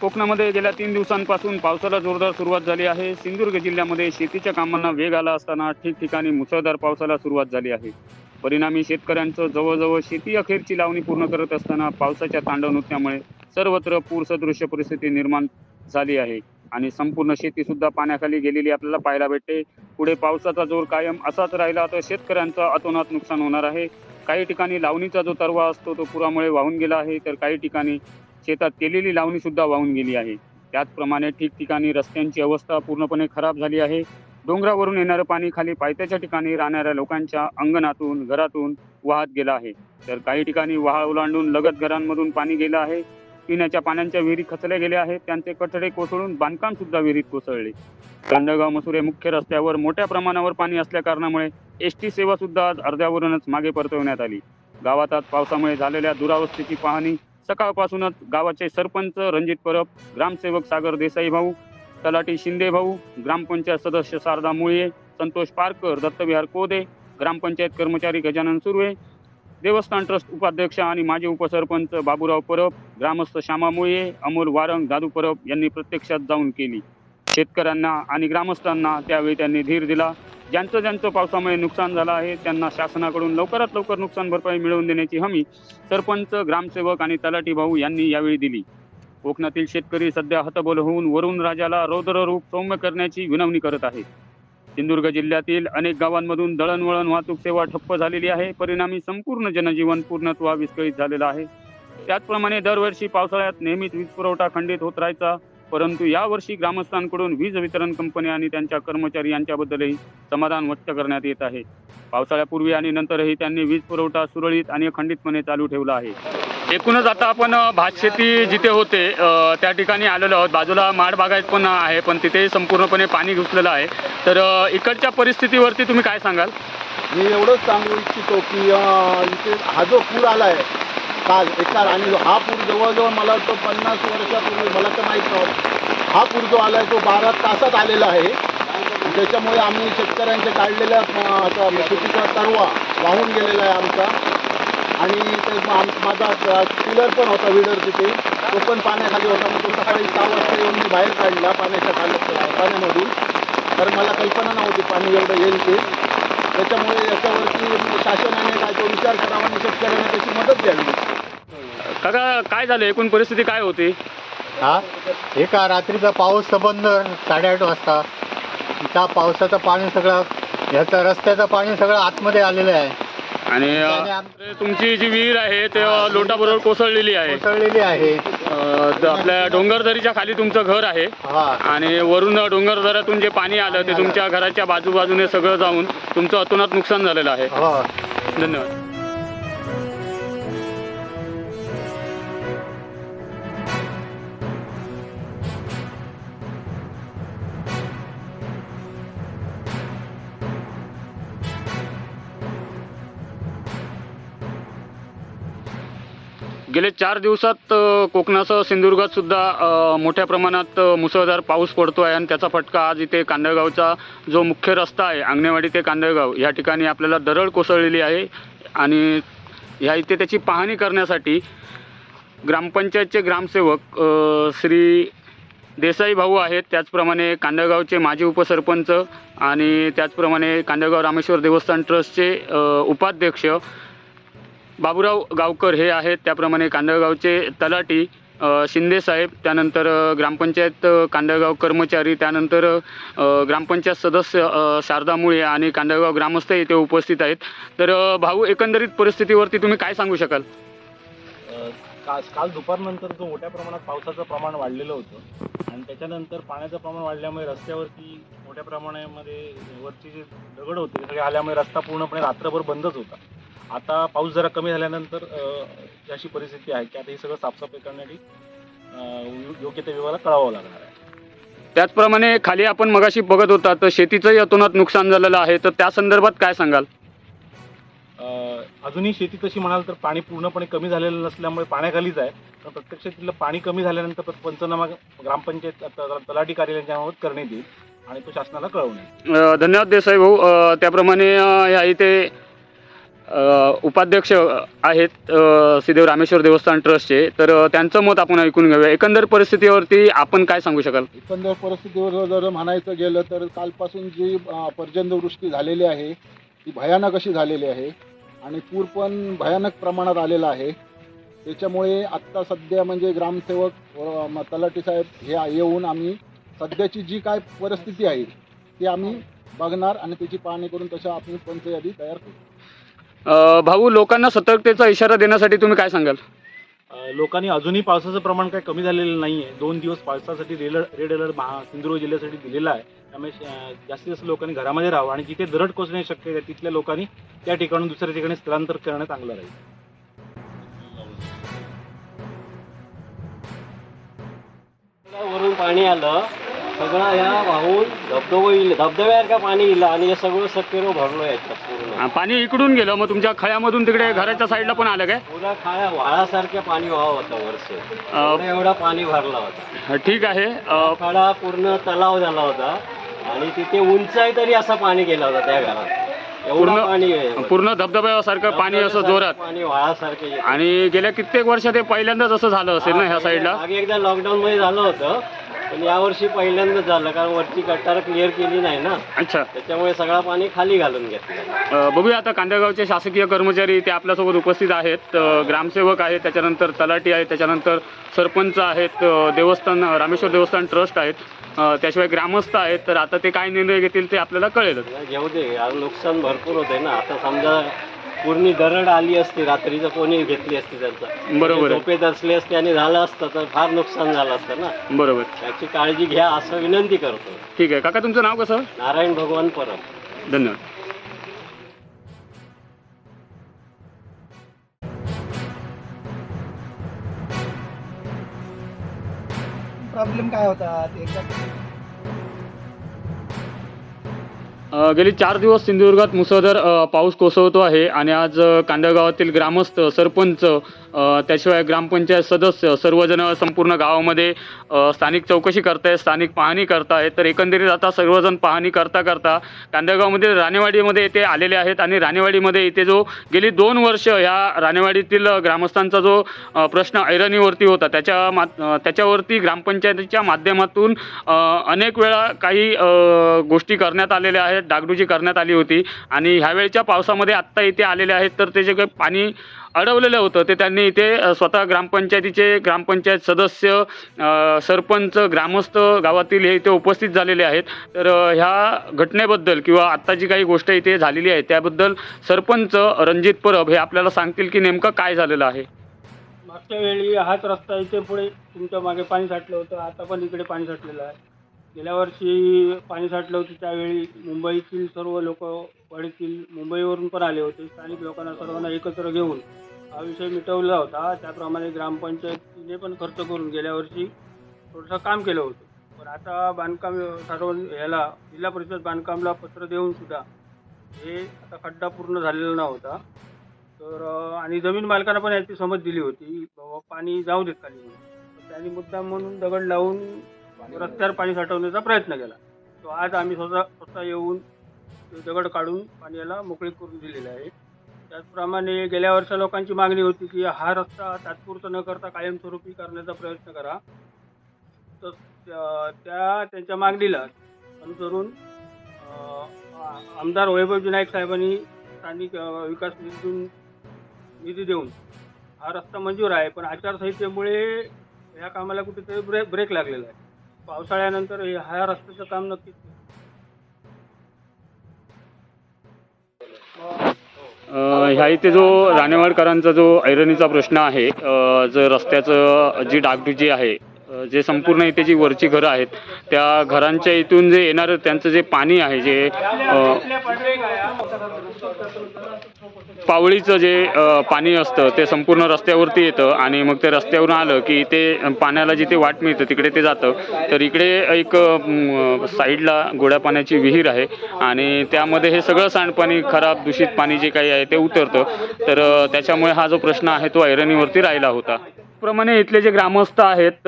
कोकणामध्ये गेल्या तीन दिवसांपासून पावसाला जोरदार सुरुवात झाली आहे. सिंधुदुर्ग जिल्ह्यामध्ये शेतीच्या कामांना वेग आला असताना ठिकठिकाणी मुसळधार पावसाला सुरुवात झाली आहे. परिणामी शेतकऱ्यांचं जवळजवळ शेती अखेरची लावणी पूर्ण करत असताना पावसाच्या तांडव नृत्यामुळे सर्वत्र पूरसदृश्य परिस्थिती निर्माण झाली आहे. आणि संपूर्ण शेती सुद्धा पाण्याखाली गेलेली आपल्याला पाहायला भेटते. पुढे पावसाचा जोर कायम असाच राहिला तर शेतकऱ्यांचं अतोनात नुकसान होणार आहे. काही ठिकाणी लावणीचा जो तरवा असतो तो पुरामुळे वाहून गेला आहे. तर काही ठिकाणी शेतात केलेली लावणी सुद्धा वाहून गेली आहे. त्याचप्रमाणे ठिकठिकाणी रस्त्यांची अवस्था पूर्णपणे खराब झाली आहे. डोंगरावरून येणारं पाणी खाली पायथ्याच्या ठिकाणी राहणाऱ्या लोकांच्या अंगणातून घरातून वाहत गेलं आहे. तर काही ठिकाणी वाहा ओलांडून लगत घरांमधून पाणी गेलं आहे. पिण्याच्या पाण्याच्या विहिरी खचल्या गेल्या आहेत. त्यांचे कठडे कोसळून बांधकाम सुद्धा विहिरीत कोसळले. कांडगाव मसुरे मुख्य रस्त्यावर मोठ्या प्रमाणावर पाणी असल्या कारणामुळे एस टी सेवा सुद्धा आज अर्ध्यावरूनच मागे परतवण्यात आली. गावात आज पावसामुळे झालेल्या दुरावस्थेची पाहणी सकाळपासूनच गावाचे सरपंच रणजित परब ग्रामसेवक सागर देसाई भाऊ तलाठी शिंदे भाऊ ग्रामपंचायत सदस्य शारदा मुळे संतोष पारकर दत्तविहार कोदे ग्रामपंचायत कर्मचारी गजानन सुर्वे देवस्थान ट्रस्ट उपाध्यक्ष आणि माजी उपसरपंच बाबूराव परब ग्रामस्थ श्यामा मुळे अमोल वारंग दादू परब यांनी प्रत्यक्षात जाऊन केली. शेतकऱ्यांना आणि ग्रामस्थांना त्यावेळी त्यांनी धीर दिला. ज्यांचं ज्यांचं पावसामुळे नुकसान झालं आहे त्यांना शासनाकडून लवकरात लवकर नुकसान भरपाई मिळवून देण्याची हमी सरपंच ग्रामसेवक आणि तलाठी भाऊ यांनी यावेळी दिली. कोकणातील शेतकरी सध्या हतबल होऊन वरुण राजाला रौद्र रूप सौम्य करण्याची विनवणी करत आहे. सिंधुदुर्ग जिल्ह्यातील अनेक गावांमधून दळणवळण वाहतूक सेवा ठप्प झालेली आहे. परिणामी संपूर्ण जनजीवन पूर्णत्वा विस्कळीत झालेलं आहे. त्याचप्रमाणे दरवर्षी पावसाळ्यात नेहमीच वीज पुरवठा खंडित होत राहायचा. परंतु यावर्षी ग्रामस्थांकडून वीज वितरण कंपनी आणि त्यांच्या कर्मचारी यांच्याबद्दलही समाधान व्यक्त करण्यात येत आहे. पावसाळ्यापूर्वी आणि नंतरही त्यांनी वीज पुरवठा सुरळीत आणि अखंडितपणे चालू ठेवला आहे. एकूणच आता आपण भातशेती भात शेती जिथे होते त्या ठिकाणी आलेलो आहोत. बाजूला माड बागायत पण आहे पण तिथे संपूर्णपणे पाणी घुसलेलं आहे. तर इकडच्या परिस्थितीवरती तुम्ही काय सांगाल? मी एवढंच सांगू इच्छितो की इथे हा जो पूर आला आहे काल एका आणि हा पूर जवळजवळ मला वाटतं पन्नास वर्षापूर्वी मला तर माहीत नव्हतं. हा पूर जो आला आहे तो बारा तासात आलेला आहे. त्याच्यामुळे आम्ही शेतकऱ्यांच्या काढलेल्या अं, आता शेतीचा तरवा वाहून गेलेला आहे आमचा. आणि ते आम- माझा पिलर पण होता विडर तिथे. तो पण पाण्याखाली होता. मग तो सकाळी सहा वाजता येऊन मी बाहेर काढला पाण्याच्या खाली पाण्यामधून. तर मला कल्पना नव्हती पाणी एवढं येईल ते. त्याच्यामुळे याच्यावरती शासनाने काय तो विचार करावा आणि शेतकऱ्यांना त्याची मदत द्यावी. काका काय झालं? एकूण परिस्थिती काय होती? हा? एका रात्रीचा पाऊस संबंध साडेआठ वाजता. त्या पावसाचं पाणी सगळं ह्याचं रस्त्याचं पाणी सगळं आतमध्ये आलेलं आहे. आणि आम- तुमची जी विहीर आहे ते अ, लोटाबरोबर कोसळलेली आहे. कोसळलेली आहे. अ, त- आपल्या डोंगरदरीच्या खाली तुमचं घर आहे. हा. आणि वरून डोंगरदऱ्यातून जे पाणी आलं ते तुमच्या घराच्या बाजूबाजूने सगळं जाऊन तुमचं अतोनात नुकसान झालेलं आहे. हो. धन्यवाद. गेले चार दिवसात कोकणासह सिंधुदुर्गात सुद्धा मोठ्या प्रमाणात मुसळधार पाऊस पडतो आहे आणि त्याचा फटका आज इथे कांदळगावचा जो मुख्य रस्ता आहे अंगणेवाडी ते कांदळगाव या ठिकाणी आपल्याला दरड कोसळलेली आहे आणि ह्या इथे त्याची पाहणी करण्यासाठी ग्रामपंचायतचे ग्रामसेवक श्री देसाई भाऊ आहेत. त्याचप्रमाणे कांदळगावचे माजी उपसरपंच आणि त्याचप्रमाणे कांदळगाव रामेश्वर देवस्थान ट्रस्टचे उपाध्यक्ष बाबूराव गावकर हे आहेत. त्याप्रमाणे कांदळगावचे तलाटी शिंदेसाहेब शिंदे साहेब त्यानंतर ग्रामपंचायत कांदळगाव कर्मचारी त्यानंतर ग्रामपंचायत सदस्य शारदा मुळे आणि कांदळगाव ग्रामस्थ इथे उपस्थित आहेत. तर भाऊ एकंदरीत परिस्थितीवरती तुम्ही काय सांगू शकाल? काल काल दुपारनंतर जो मोठ्या प्रमाणात पावसाचं प्रमाण वाढलेलं होतं आणि त्याच्यानंतर पाण्याचं प्रमाण वाढल्यामुळे रस्त्यावरती मोठ्या प्रमाणामध्ये वरची जे दगड होते सगळे आल्यामुळे रस्ता पूर्णपणे रात्रभर बंदच होता. आता पाऊस जरा कमी झाल्यानंतर अशी परिस्थिती आहे की आता हे सगळं साफसफाई करण्यासाठी योग्य त्या विभागाला कळावं लागणार आहे. त्याचप्रमाणे खाली आपण मगाशी बघत होता तर शेतीचंही अतोनात नुकसान झालेलं आहे. तर त्या संदर्भात काय सांगाल? अजूनही शेती तशी म्हणाल तर पाणी पूर्णपणे कमी झालेलं नसल्यामुळे पाण्याखालीच आहे. पण प्रत्यक्ष तिथलं पाणी कमी झाल्यानंतर पंचनामा ग्रामपंचायत तलाठी कार्यालयाच्या मार्फत करण्यात येईल आणि तो शासनाला. अ, धन्यवाद देसाई भाऊ. त्याप्रमाणे या इथे उपाध्यक्ष आहेत अ, रामेश्वर देवस्थान ट्रस्टचे. तर त्यांचं मत आपण ऐकून घेऊया. एकंदर परिस्थितीवरती आपण काय सांगू शकाल? एकंदर परिस्थितीवर जर म्हणायचं गेलं तर कालपासून जी पर्जन्यवृष्टी झालेली आहे ती भयानक अशी झालेली आहे आणि पूर पण भयानक प्रमाणात आलेला आहे. त्याच्यामुळे आत्ता सध्या म्हणजे ग्रामसेवक तलाटी तलाठी साहेब हे येऊन आम्ही सध्याची जी काय परिस्थिती आहे ती आम्ही बघणार आणि त्याची पाहणी करून तशा आपण पंचयादी तयार करू. अ, भाऊ लोकांना सतर्कतेचा इशारा देण्यासाठी तुम्ही काय सांगाल? अ, लोकांनी अजूनही पावसाचं प्रमाण काही कमी झालेलं नाही आहे दोन दिवस पावसासाठी रेड रेड अलर्ट महा सिंधुदुर्ग जिल्ह्यासाठी दिलेला आहे. त्यामुळे अ, जास्तीत जास्त लोकांनी घरामध्ये राहावं आणि जिथे दरड कोसण्याची शक्यता आहे तिथल्या लोकांनी त्या ठिकाणून दुसऱ्या ठिकाणी स्थलांतर करणं चांगलं राहील. वरून पाणी आलं. सगळं ह्या वाहून धबधबा येईल. धबधब्यासारखं पाणी येईल. आणि हे सगळं सत्तेरो भरलो याच्यात पूर्ण. पाणी इकडून गेलं. मग तुमच्या खळ्यामधून तिकडे घराच्या साईडला पण आलं काय? पुरा खाळ्या व्हाळासारखे पाणी व्हावं होतं वर्ष एवढं पाणी भरला होता. ठीक आहे. खाडा पूर्ण तलाव झाला होता. आणि तिथे उंच आहे तरी असं पाणी गेलं होतं त्या घरात. एवढं पूर्ण- पाणी. पूर्ण धबधब्यासारखं पाणी असं जोरात. पाणी व्हाळासारखे येतं. आणि गेल्या कित्येक वर्ष ते पहिल्यांदाच असं झालं असेल ना ह्या साईडला? एकदा लॉकडाऊन मध्ये झालं होतं. पण यावर्षी पहिल्यांदाच झालं कारण वरची गटार क्लिअर केली नाही ना. अच्छा. त्याच्यामुळे सगळं पाणी खाली घालून घेतलं. अ, बघूया आता कांदेगावचे शासकीय कर्मचारी ते आपल्यासोबत उपस्थित आहेत. अ, ग्रामसेवक आहेत त्याच्यानंतर तलाठी आहेत त्याच्यानंतर सरपंच आहेत अ, देवस्थान रामेश्वर देवस्थान ट्रस्ट आहेत. अ, त्याशिवाय ग्रामस्थ आहेत. तर आता ते काय निर्णय घेतील ते आपल्याला कळेलच. घेऊ दे नुकसान भरपूर होतंय ना. आता समजा पूर्ण दरड आली असती रात्रीचं कोणी घेतली असती त्यांचा. बरोबर आहे. झोपेत असले असते आणि झालं असतं तर फार नुकसान झालं असतं ना. बरोबर. त्याची काळजी घ्या असं विनंती करतो. ठीक आहे. काका तुमचं नाव कसं? नारायण भगवान परम धन्यवाद. प्रॉब्लेम काय होता? ते एकदा गेली चार दिवस सिंधुदुर्गात मुसळधार पाऊस कोसळतो आहे आणि आज कांदळगावातील ग्रामस्थ सरपंच त्याशिवाय ग्रामपंचायत सदस्य सर्वजण संपूर्ण गावामध्ये स्थानिक चौकशी करतायत स्थानिक पाहणी करतायत. तर एकंदरीत आता सर्वजण पाहणी करता करता कांदळगावमधील राणेवाडीमध्ये येथे आलेले आहेत आणि राणेवाडीमध्ये इथे जो गेली दोन वर्ष ह्या राणेवाडीतील ग्रामस्थांचा जो प्रश्न ऐरणीवरती होता त्याच्या मा त्याच्यावरती ग्रामपंचायतीच्या माध्यमातून अनेक वेळा काही गोष्टी करण्यात आलेल्या आहेत डागडुजी करण्यात आली होती. आणि ह्यावेळच्या पावसामध्ये आत्ता इथे आलेले आहेत तर ते जे काही पाणी अडवलेलं होतं. ते त्यांनी इथे स्वतः ग्रामपंचायतीचे ग्रामपंचायत सदस्य सरपंच ग्रामस्थ गावातील हे इथे उपस्थित झालेले आहेत. तर ह्या घटनेबद्दल किंवा आत्ता जी काही गोष्ट इथे झालेली आहे त्याबद्दल सरपंच रणजित परब हे आपल्याला सांगतील की नेमकं काय झालेलं आहे. मागच्या वेळी हाच रस्ता इथे पुढे तुमच्या मागे पाणी साठलं होतं आता पण इकडे पाणी साठलेलं आहे. गेल्या वर्षी पाणी साठलं होतं त्यावेळी मुंबईतील सर्व लोक वाडीतील मुंबईवरून पण आले होते. स्थानिक लोकांना सर्वांना एकत्र घेऊन हा विषय मिटवला होता. त्याप्रमाणे ग्रामपंचायतीने पण खर्च करून गेल्या वर्षी थोडंसं काम केलं होतं. पण आता बांधकाम सर्व ह्याला जिल्हा परिषद बांधकामला पत्र देऊन सुद्धा हे आता खड्डा पूर्ण झालेला नव्हता. तर आणि जमीन मालकांना पण याची समज दिली होती. बाबा पाणी जाऊ देत खाली त्यांनी मुद्दाम म्हणून दगड लावून रस्त्यावर पाणी साठवण्याचा प्रयत्न केला. तो आज आम्ही स्वतः स्वतः येऊन दगड काढून पाण्याला मोकळी करून दिलेलं आहे. त्याचप्रमाणे गेल्या वर्षा लोकांची मागणी होती की हा रस्ता तात्पुरता न करता कायमस्वरूपी करण्याचा प्रयत्न करा. तर त्या- त्या त्यांच्या मागणीला अनुसरून आमदार वैभव नाईक साहेबांनी स्थानिक विकास निधीतून निधी देऊन हा रस्ता मंजूर आहे. पण आचारसंहितेमुळे ह्या कामाला कुठेतरी ब्रेक ब्रेक लागलेला आहे. पावसाळ्यानंतर हे- ह्या रस्त्याचं काम नक्कीच ह्या इथे जो राणेवाडकरांचा जो ऐरणीचा प्रश्न आहे अ, जो रस्त्याचं जी डागडुजी आहे जे संपूर्ण इथे जी वरची घरं आहेत त्या घरांच्या इथून जे येणारं त्यांचं जे पाणी आहे जे पावळीचं जे पाणी असतं ते संपूर्ण रस्त्यावरती येतं आणि मग ते रस्त्यावरून आलं की ते पाण्याला जिथे वाट मिळतं तिकडे ते जातं. तर इकडे एक साईडला गोड्या पाण्याची विहीर आहे आणि त्यामध्ये हे सगळं सांडपाणी खराब दूषित पाणी जे काही आहे ते उतरतं. तर त्याच्यामुळे हा जो प्रश्न आहे तो ऐरणीवरती राहिला होता. त्याचप्रमाणे इथले जे ग्रामस्थ आहेत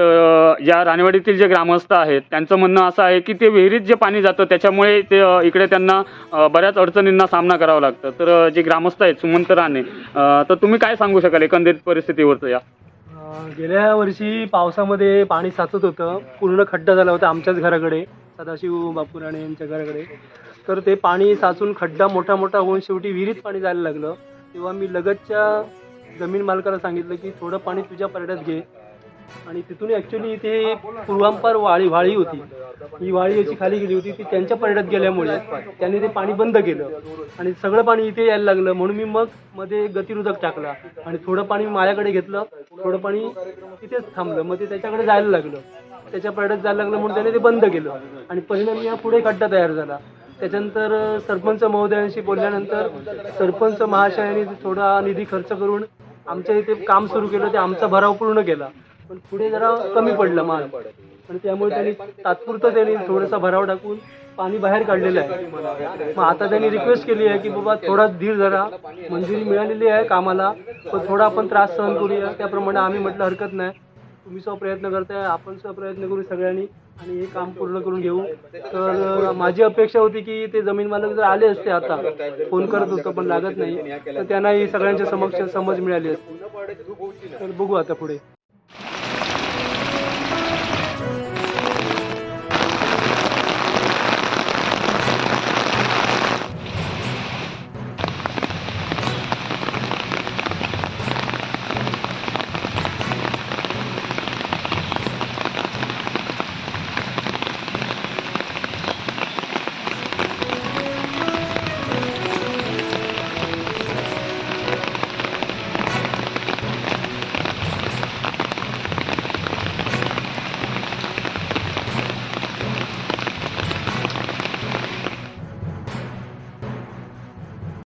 या राणेवाडीतील जे ग्रामस्थ आहेत त्यांचं म्हणणं असं आहे की ते विहिरीत जे पाणी जातं त्याच्यामुळे ते इकडे त्यांना बऱ्याच अडचणींना सामना करावा लागतं. तर जे ग्रामस्थ आहेत सुमंत राणे तर तुम्ही काय सांगू शकाल एकंदरीत परिस्थितीवरचं या? गेल्या वर्षी पावसामध्ये पाणी साचत होतं पूर्ण खड्डा झाला होता आमच्याच घराकडे सदाशिव बापू राणे यांच्या घराकडे. तर ते पाणी साचून खड्डा मोठा मोठा होऊन शेवटी विहिरीत पाणी जायला लागलं. तेव्हा मी लगतच्या जमीन मालकाला सांगितलं की थोडं पाणी तुझ्या परड्यात घे. आणि तिथून ॲक्च्युली इथे पूर्वांपार वाळी वाळी होती. ही वाळी अशी खाली गेली होती ती त्यांच्या पर्यटत गेल्यामुळे त्यांनी ते पाणी बंद केलं. आणि सगळं पाणी इथे यायला लागलं. म्हणून मी मग मध्ये गतिरोधक टाकला. आणि थोडं पाणी माझ्याकडे घेतलं. थोडं पाणी तिथेच थांबलं. मग ते त्याच्याकडे जायला लागलं. त्याच्या पर्यटत जायला लागलं म्हणून त्याने ते बंद केलं. आणि परिणामी हा पुढे खड्डा तयार झाला. त्याच्यानंतर सरपंच महोदयांशी बोलल्यानंतर सरपंच महाशयाने थोडा निधी खर्च करून आमच्या इथे काम सुरू केलं ते आमचा भराव पूर्ण केला. पण पुढे जरा कमी पडलं माल. आणि त्यामुळे त्यांनी तात्पुरतं त्यांनी थोडासा भराव टाकून पाणी बाहेर काढलेलं आहे. मग आता त्यांनी रिक्वेस्ट केली आहे की बाबा थोडा धीर जरा मंजुरी मिळालेली आहे कामाला पण थोडा आपण त्रास सहन करूया. त्याप्रमाणे आम्ही म्हटलं हरकत नाही. तुम्ही सह प्रयत्न करताय आपण सह प्रयत्न करू सगळ्यांनी आणि हे काम पूर्ण करून घेऊ. तर माझी अपेक्षा होती की ते जमीन मालक जर आले असते आता फोन करत होतो पण लागत नाही. तर त्यांनाही सगळ्यांच्या समक्ष समज मिळाली असती. तर बघू आता पुढे.